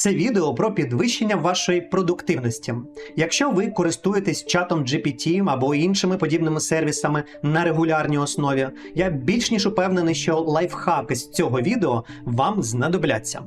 Це відео про підвищення вашої продуктивності. Якщо ви користуєтесь чатом GPT або іншими подібними сервісами на регулярній основі, я більш ніж упевнений, що лайфхаки з цього відео вам знадобляться.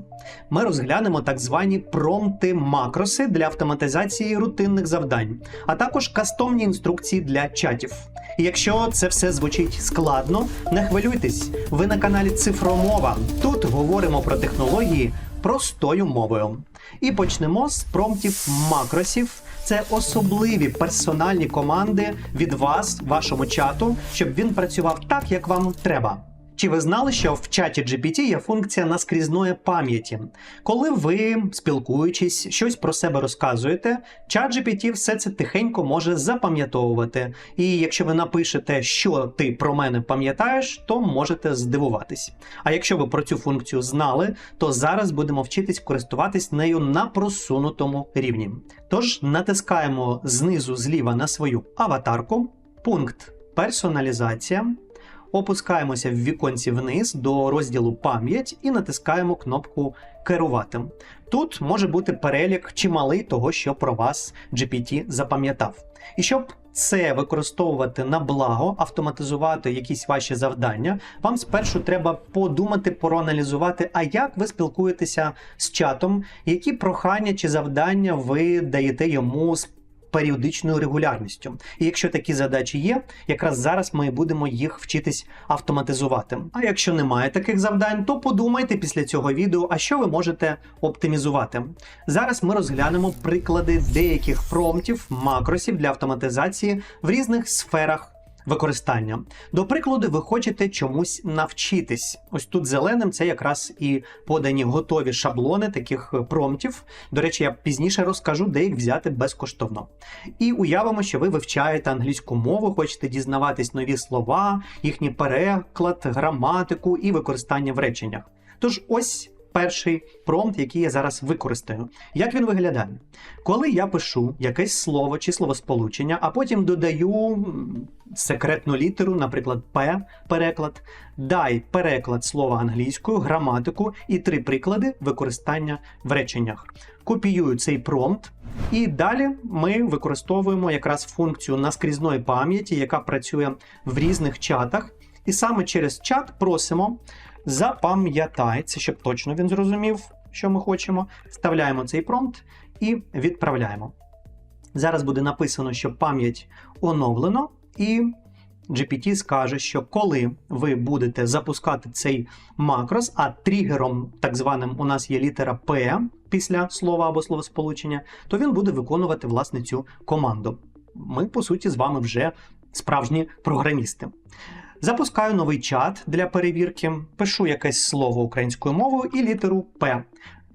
Ми розглянемо так звані промти макроси для автоматизації рутинних завдань, а також кастомні інструкції для чатів. І якщо це все звучить складно, не хвилюйтесь, ви на каналі Цифромова. Тут говоримо про технології простою мовою. І почнемо з промптів макросів. Це особливі персональні команди від вас, вашому чату, щоб він працював так, як вам треба. Чи ви знали, що в чаті GPT є функція наскрізної пам'яті? Коли ви, спілкуючись, щось про себе розказуєте, чат GPT все це тихенько може запам'ятовувати. І якщо ви напишете, що ти про мене пам'ятаєш, то можете здивуватись. А якщо ви про цю функцію знали, то зараз будемо вчитись користуватись нею на просунутому рівні. Тож натискаємо знизу зліва на свою аватарку, пункт персоналізація. Опускаємося в віконці вниз до розділу пам'ять і натискаємо кнопку Керувати. Тут може бути перелік чималий того, що про вас GPT запам'ятав. І щоб це використовувати на благо, автоматизувати якісь ваші завдання, вам спершу треба подумати, проаналізувати, а як ви спілкуєтеся з чатом, які прохання чи завдання ви даєте йому з періодичною регулярністю. І якщо такі задачі є, якраз зараз ми будемо їх вчитись автоматизувати. А якщо немає таких завдань, то подумайте після цього відео, а що ви можете оптимізувати. Зараз ми розглянемо приклади деяких промптів, макросів для автоматизації в різних сферах. Використання. До прикладу, ви хочете чомусь навчитись. Ось тут зеленим це якраз і подані готові шаблони таких промптів. До речі, я пізніше розкажу, де їх взяти безкоштовно. І уявимо, що ви вивчаєте англійську мову, хочете дізнаватись нові слова, їхній переклад, граматику і використання в реченнях. Тож ось. Перший промпт, який я зараз використаю. Як він виглядає? Коли я пишу якесь слово чи словосполучення, а потім додаю секретну літеру, наприклад, П, переклад, дай переклад слова англійською, граматику і три приклади використання в реченнях. Копіюю цей промпт, і далі ми використовуємо якраз функцію наскрізної пам'яті, яка працює в різних чатах. І саме через чат просимо. Запам'ятай, щоб точно він зрозумів, що ми хочемо. Вставляємо цей промпт і відправляємо. Зараз буде написано, що пам'ять оновлено, і GPT скаже, що коли ви будете запускати цей макрос, а тригером, так званим, у нас є літера P після слова або словосполучення, то він буде виконувати власне цю команду. Ми, по суті, з вами вже справжні програмісти. Запускаю новий чат для перевірки, пишу якесь слово українською мовою і літеру П.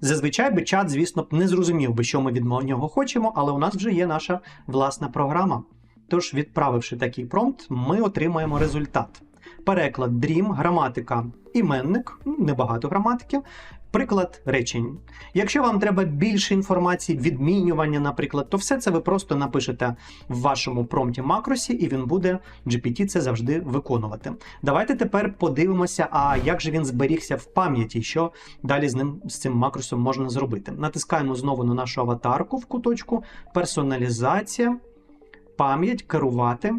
Зазвичай би чат, звісно, не зрозумів би, що ми від нього хочемо, але у нас вже є наша власна програма. Тож, відправивши такий промпт, ми отримаємо результат. Переклад Dream, граматика, іменник, небагато граматики, приклад речень. Якщо вам треба більше інформації, відмінювання, наприклад, то все це ви просто напишете в вашому промпті макросі, і він буде GPT це завжди виконувати. Давайте тепер подивимося, а як же він зберігся в пам'яті, що далі з ним з цим макросом можна зробити. Натискаємо знову на нашу аватарку в куточку, персоналізація, пам'ять, керувати.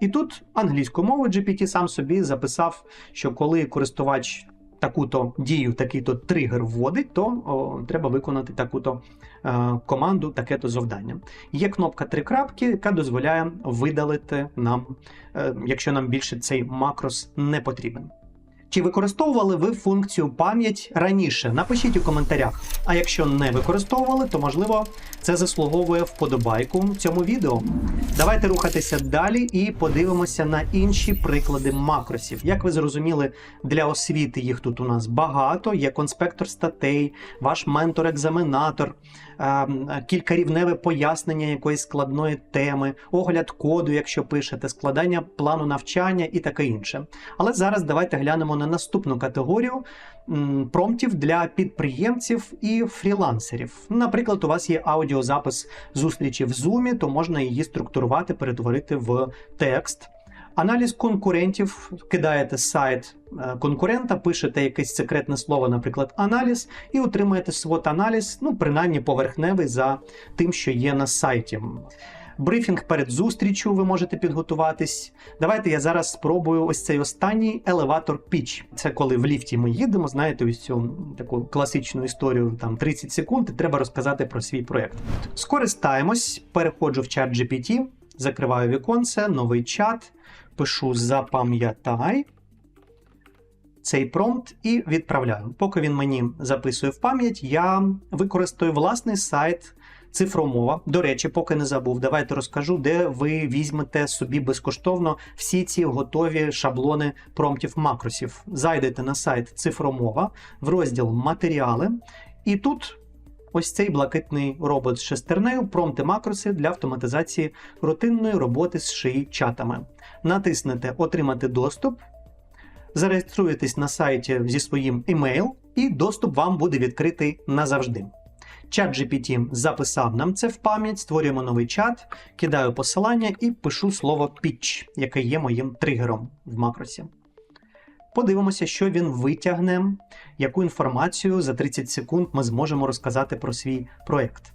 І тут англійською мовою GPT сам собі записав, що коли користувач таку-то дію, такий-то тригер вводить, то о, треба виконати таку-то е, команду, таке-то завдання. Є кнопка три крапки, яка дозволяє видалити нам, е, якщо нам більше цей макрос не потрібен. Чи використовували ви функцію пам'ять раніше? Напишіть у коментарях. А якщо не використовували, то можливо це заслуговує вподобайку цьому відео. Давайте рухатися далі і подивимося на інші приклади макросів. Як ви зрозуміли, для освіти їх тут у нас багато. Є конспектор статей, ваш ментор-екзаменатор, кількарівневе пояснення якоїсь складної теми, огляд коду, якщо пишете, складання плану навчання і таке інше. Але зараз давайте глянемо на наступну категорію промптів для підприємців і фрілансерів. Наприклад, у вас є аудіозапис зустрічі в Zoom, то можна її структурувати, перетворити в текст. Аналіз конкурентів кидаєте сайт е, конкурента, пишете якесь секретне слово, наприклад, аналіз, і отримаєте свот аналіз, ну принаймні поверхневий за тим, що є на сайті. Брифінг перед зустрічю ви можете підготуватись. Давайте я зараз спробую ось цей останній елеватор піч. Це коли в ліфті ми їдемо, знаєте, ось цю таку класичну історію, там 30 секунд, і треба розказати про свій проєкт. Скористаємось, переходжу в чат GPT, закриваю віконце, новий чат, пишу запам'ятай. Цей промпт і відправляю. Поки він мені записує в пам'ять, я використаю власний сайт Цифромова. До речі, поки не забув, давайте розкажу, де ви візьмете собі безкоштовно всі ці готові шаблони промптів макросів. Зайдете на сайт Цифромова в розділ Матеріали, і тут ось цей блакитний робот з шестернею, промпти макроси для автоматизації рутинної роботи з шиї чатами. Натиснете Отримати доступ. Зареєструєтесь на сайті зі своїм імейл, і доступ вам буде відкритий назавжди. Чат GPT записав нам це в пам'ять, створюємо новий чат, кидаю посилання і пишу слово pitch, яке є моїм тригером в макросі. Подивимося, що він витягне, яку інформацію за 30 секунд ми зможемо розказати про свій проєкт.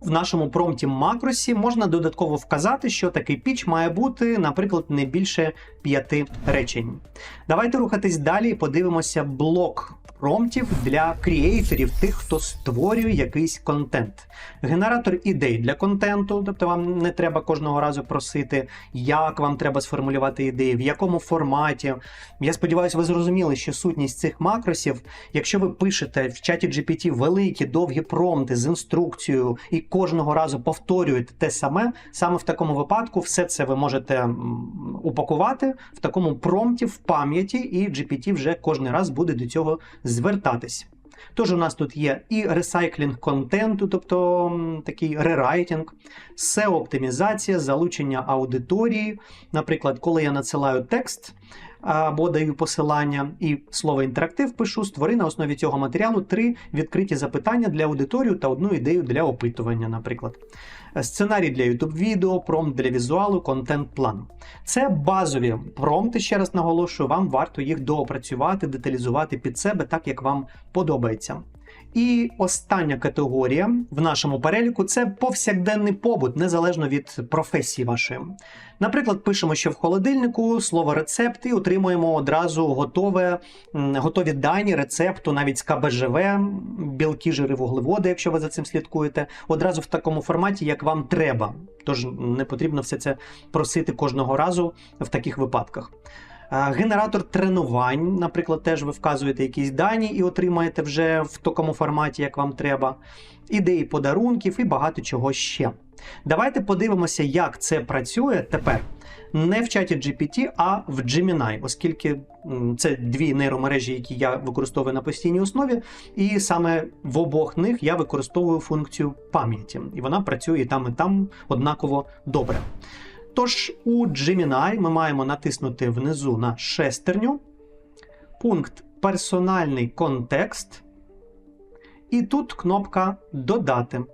В нашому промпті макросі можна додатково вказати, що такий піч має бути, наприклад, не більше п'яти речень. Давайте рухатись далі і подивимося блок промптів для кріейторів, тих, хто створює якийсь контент. Генератор ідей для контенту, тобто вам не треба кожного разу просити, як вам треба сформулювати ідеї, в якому форматі. Я сподіваюся, ви зрозуміли, що сутність цих макросів, якщо ви пишете в чаті GPT великі довгі промпти з інструкцією і кожного разу повторюєте те саме, саме в такому випадку все це ви можете упакувати в такому промпті в пам'яті, і GPT вже кожен раз буде до цього звертатись. Тож у нас тут є і ресайклінг контенту, тобто такий рерайтинг, SEO-оптимізація, залучення аудиторії. Наприклад, коли я надсилаю текст або даю посилання і слово інтерактив пишу, створи на основі цього матеріалу три відкриті запитання для аудиторії та одну ідею для опитування, наприклад. Сценарій для YouTube відео, промпт для візуалу, контент-план. Це базові промпти, ще раз наголошую, вам варто їх доопрацювати, деталізувати під себе так, як вам подобається. І остання категорія в нашому переліку це повсякденний побут, незалежно від професії вашої. Наприклад, пишемо, що в холодильнику слово рецепт і отримуємо одразу готове, готові дані рецепту, навіть з КБЖВ, білки, жири, вуглеводи, якщо ви за цим слідкуєте, одразу в такому форматі, як вам треба. Тож не потрібно все це просити кожного разу в таких випадках. Е, Генератор тренувань, наприклад, теж ви вказуєте якісь дані і отримаєте вже в такому форматі, як вам треба. Ідеї подарунків і багато чого ще. Давайте подивимося, як це працює тепер. Не в чаті GPT, а в Gemini, оскільки це дві нейромережі, які я використовую на постійній основі, і саме в обох них я використовую функцію пам'яті, і вона працює і там, і там однаково добре. Тож у Gemini ми маємо натиснути внизу на шестерню, пункт Персональний контекст, і тут кнопка Додати.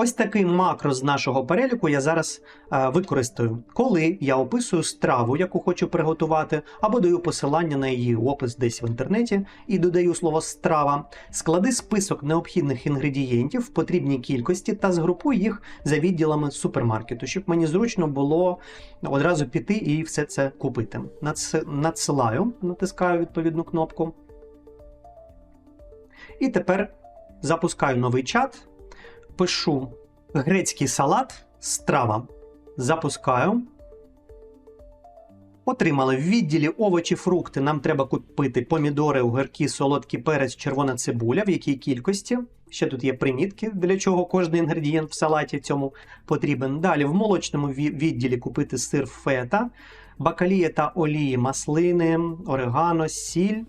Ось такий макро з нашого переліку я зараз е, використаю, коли я описую страву, яку хочу приготувати, або даю посилання на її опис десь в інтернеті і додаю слово страва. Склади список необхідних інгредієнтів в потрібній кількості та згрупуй їх за відділами супермаркету, щоб мені зручно було одразу піти і все це купити. Надс- Надсилаю, натискаю відповідну кнопку. І тепер запускаю новий чат пишу грецький салат страва. Запускаю. Отримали в відділі овочі, фрукти. Нам треба купити помідори, огірки, солодкий перець, червона цибуля, в якій кількості. Ще тут є примітки, для чого кожен інгредієнт в салаті цьому потрібен. Далі в молочному відділі купити сир фета, бакалія та олії маслини, орегано, сіль.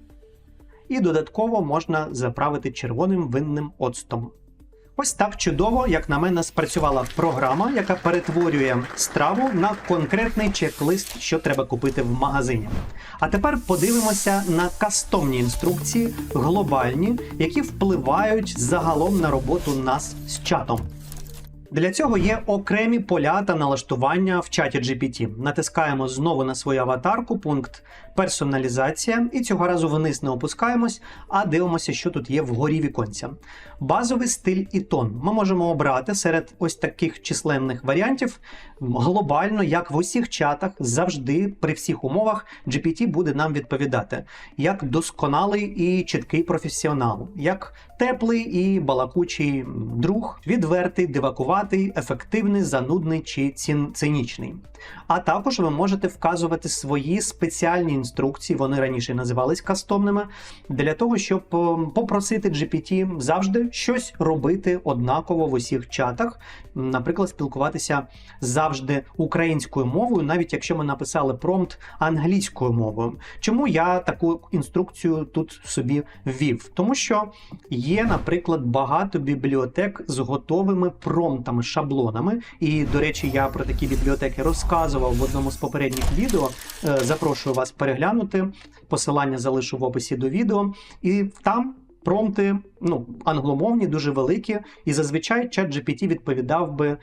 І додатково можна заправити червоним винним оцтом. Ось так чудово, як на мене, спрацювала програма, яка перетворює страву на конкретний чек-лист, що треба купити в магазині. А тепер подивимося на кастомні інструкції, глобальні, які впливають загалом на роботу нас з чатом. Для цього є окремі поля та налаштування в чаті GPT. Натискаємо знову на свою аватарку, пункт персоналізація, і цього разу вниз не опускаємось, а дивимося, що тут є вгорі віконця. Базовий стиль і тон. Ми можемо обрати серед ось таких численних варіантів глобально, як в усіх чатах, завжди при всіх умовах GPT буде нам відповідати як досконалий і чіткий професіонал, як теплий і балакучий друг, відвертий, дивакуватий, ефективний, занудний чи цін- цинічний. А також ви можете вказувати свої спеціальні інструкції, вони раніше називались кастомними, для того, щоб е, попросити GPT завжди щось робити однаково в усіх чатах, наприклад, спілкуватися завжди українською мовою, навіть якщо ми написали промпт англійською мовою. Чому я таку інструкцію тут собі ввів? Тому що є, наприклад, багато бібліотек з готовими промптами, шаблонами. І, до речі, я про такі бібліотеки розказував в одному з попередніх відео. Е, Запрошую вас переглянути. Посилання залишу в описі до відео. І там. Промпти ну, англомовні, дуже великі, і зазвичай чат GPT відповідав би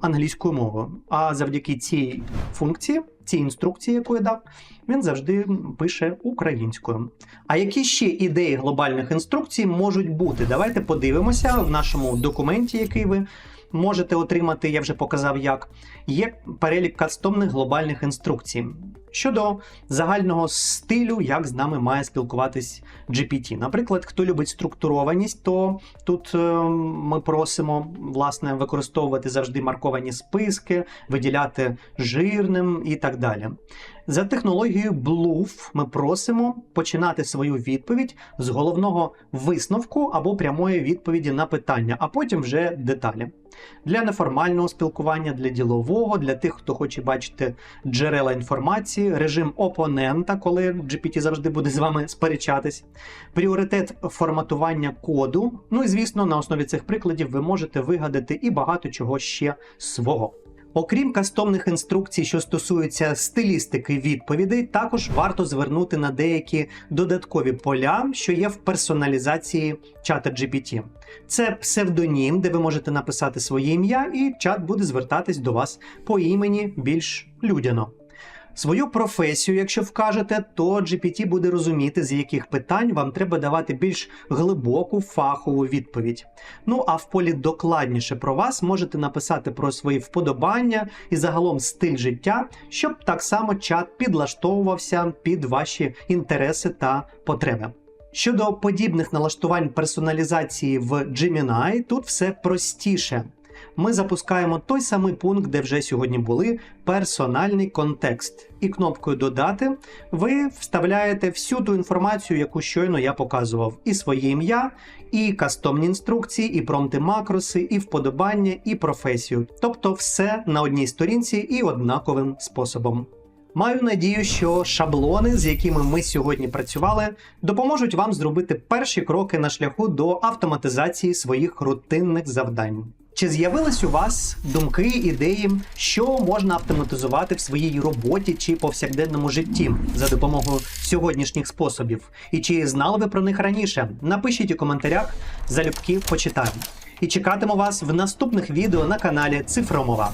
англійською мовою. А завдяки цій функції, цій інструкції, яку я дав, він завжди пише українською. А які ще ідеї глобальних інструкцій можуть бути? Давайте подивимося в нашому документі, який ви можете отримати. Я вже показав, як є перелік кастомних глобальних інструкцій. Щодо загального стилю, як з нами має спілкуватись GPT. Наприклад, хто любить структурованість, то тут е, ми просимо власне використовувати завжди марковані списки, виділяти жирним і так далі. За технологією Bluff ми просимо починати свою відповідь з головного висновку або прямої відповіді на питання, а потім вже деталі. Для неформального спілкування, для ділового, для тих, хто хоче бачити джерела інформації, режим опонента, коли GPT завжди буде з вами сперечатись, пріоритет форматування коду. Ну і звісно, на основі цих прикладів ви можете вигадати і багато чого ще свого. Окрім кастомних інструкцій, що стосуються стилістики відповідей, також варто звернути на деякі додаткові поля, що є в персоналізації чата GPT. Це псевдонім, де ви можете написати своє ім'я, і чат буде звертатись до вас по імені більш людяно. Свою професію, якщо вкажете, то GPT буде розуміти, з яких питань вам треба давати більш глибоку фахову відповідь. Ну а в полі докладніше про вас можете написати про свої вподобання і загалом стиль життя, щоб так само чат підлаштовувався під ваші інтереси та потреби. Щодо подібних налаштувань персоналізації в Gemini, тут все простіше. Ми запускаємо той самий пункт, де вже сьогодні були персональний контекст. І кнопкою Додати ви вставляєте всю ту інформацію, яку щойно я показував: і своє ім'я, і кастомні інструкції, і промпти макроси, і вподобання, і професію. Тобто все на одній сторінці і однаковим способом. Маю надію, що шаблони, з якими ми сьогодні працювали, допоможуть вам зробити перші кроки на шляху до автоматизації своїх рутинних завдань. Чи з'явились у вас думки, ідеї, що можна автоматизувати в своїй роботі чи повсякденному житті за допомогою сьогоднішніх способів? І чи знали ви про них раніше? Напишіть у коментарях, залюбки почитаємо. І чекатиму вас в наступних відео на каналі Цифромова.